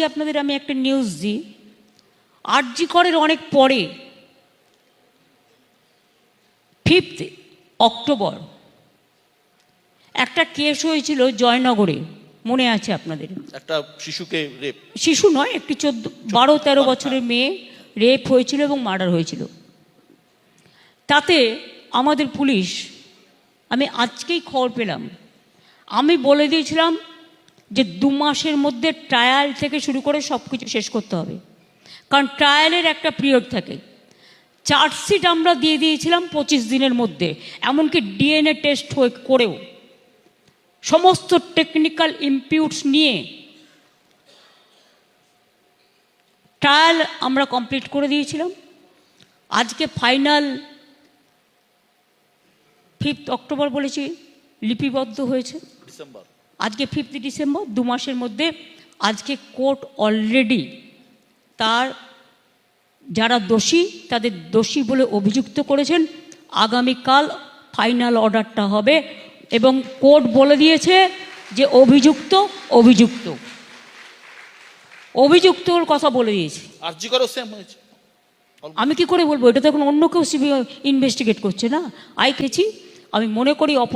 আজকে আপনাদের আমি একটা নিউজ দিই। আরজি করের অনেক পরে ফিফথ অক্টোবর একটা কেস হয়েছিল জয়নগরে। মনে আছে আপনাদের? একটা শিশুকে রেপ শিশু নয় একটি চোদ্দ বারো তেরো বছরের মেয়ে রেপ হয়েছিল এবং মার্ডার হয়েছিল। তাতে আমাদের পুলিশ আমি আজকেই খবর পেলাম। আমি বলে দিয়েছিলাম যে দু মাসের মধ্যে ট্রায়াল থেকে শুরু করে সব কিছু শেষ করতে হবে। কারণ ট্রায়ালের একটা পিরিয়ড থাকে। চার্জশিট আমরা দিয়ে দিয়েছিলাম পঁচিশ দিনের মধ্যে। এমনকি ডিএনএ টেস্ট হয়ে করেও। সমস্ত টেকনিক্যাল ইম্পিউটস নিয়ে ট্রায়াল আমরা কমপ্লিট করে দিয়েছিলাম। আজকে ফাইনাল ফিফথ অক্টোবর বলেছি, লিপিবদ্ধ হয়েছে। ডিসেম্বর আজকে ফিফথ ডিসেম্বর দু মাসের মধ্যে আজকে কোর্ট অলরেডি তার যারা দোষী তাদের দোষী বলে অভিযুক্ত করেছেন। আগামীকাল ফাইনাল অর্ডারটা হবে এবং কোর্ট বলে দিয়েছে যে অভিযুক্ত অভিযুক্ত। অভিযুক্তর কথা বলে দিয়েছে। আমি কি করে বলব? এটা তো এখন অন্য কেউ ইনভেস্টিগেট করছে না। আই খেছি আমি মনে করি